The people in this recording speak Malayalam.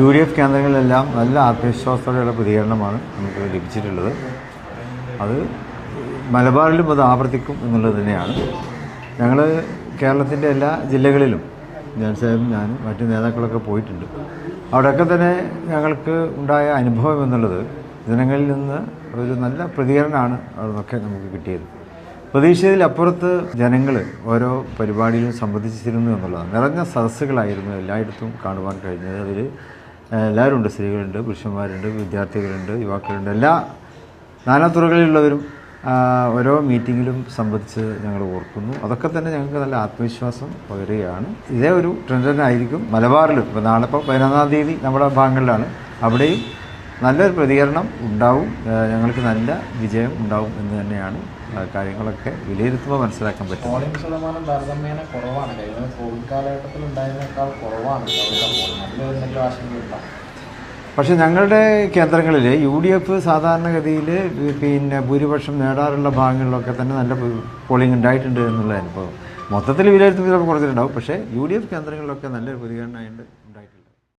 യു ഡി എഫ് കേന്ദ്രങ്ങളിലെല്ലാം നല്ല ആത്മവിശ്വാസത്തോടെയുള്ള പ്രതികരണമാണ് നമുക്ക് ലഭിച്ചിട്ടുള്ളത്. അത് മലബാറിലും അത് ആവർത്തിക്കും എന്നുള്ളത് തന്നെയാണ്. ഞങ്ങൾ കേരളത്തിന്റെ എല്ലാ ജില്ലകളിലും ഞാൻ സാഹിബും ഞാൻ മറ്റു നേതാക്കളൊക്കെ പോയിട്ടുണ്ട്. അവിടെയൊക്കെ തന്നെ ഞങ്ങൾക്ക് ഉണ്ടായ അനുഭവം എന്നുള്ളത് ജനങ്ങളിൽ നിന്ന് ഒരു നല്ല പ്രതികരണമാണ് അതൊക്കെ നമുക്ക് കിട്ടിയത്. പ്രതീക്ഷയിലപ്പുറത്ത് ജനങ്ങൾ ഓരോ പരിപാടിയിലും സംബന്ധിച്ചിരുന്നു എന്നുള്ളതാണ്. നിറഞ്ഞ സദസ്സുകളായിരുന്നു എല്ലായിടത്തും കാണുവാൻ കഴിഞ്ഞത്. അതിൽ എല്ലാവരും ഉണ്ട് സ്ത്രീകളുണ്ട് പുരുഷന്മാരുണ്ട് വിദ്യാർത്ഥികളുണ്ട് യുവാക്കളുണ്ട്. എല്ലാ നാനാതുറകളിലുള്ളവരും തുറകളിലുള്ളവരും ഓരോ മീറ്റിങ്ങിലും സംബന്ധിച്ച് ഞങ്ങൾ ഓർക്കുന്നു. അതൊക്കെ തന്നെ ഞങ്ങൾക്ക് നല്ല ആത്മവിശ്വാസം പകരുകയാണ്. ഇതേ ഒരു ട്രെൻഡ് തന്നെ ആയിരിക്കും മലബാറിലും. ഇപ്പോൾ നാളെ ഇപ്പോൾ പതിനൊന്നാം തീയതി നമ്മുടെ ഭാഗങ്ങളിലാണ്. അവിടെയും നല്ലൊരു പ്രതികരണം ഉണ്ടാവും. ഞങ്ങൾക്ക് നല്ല വിജയം ഉണ്ടാവും എന്ന് തന്നെയാണ് കാര്യങ്ങളൊക്കെ വിലയിരുത്തുമ്പോൾ മനസ്സിലാക്കാൻ പറ്റും പോളിംഗ് ശതമാനം താരതമ്യേന കുറവാണ്. കഴിഞ്ഞ കോവിഡ് കാലഘട്ടത്തിൽ ഉണ്ടായതിനേക്കാൾ കുറവാണ്. ഇത്തവണത്തെ പോളിംഗ് അതിൽ പക്ഷേ ഞങ്ങളുടെ കേന്ദ്രങ്ങളിൽ യു ഡി എഫ് സാധാരണഗതിയിൽ പിന്നെ ഭൂരിപക്ഷം നേടാറുള്ള ഭാഗങ്ങളിലൊക്കെ തന്നെ നല്ല പോളിംഗ് ഉണ്ടായിട്ടുണ്ട് എന്നുള്ള അനുഭവം മൊത്തത്തിൽ വിലയിരുത്തുമ്പോൾ ചിലപ്പോൾ കുറച്ചിട്ടുണ്ടാവും. പക്ഷേ യു ഡി എഫ് കേന്ദ്രങ്ങളിലൊക്കെ നല്ലൊരു പ്രതികരണമായിട്ട്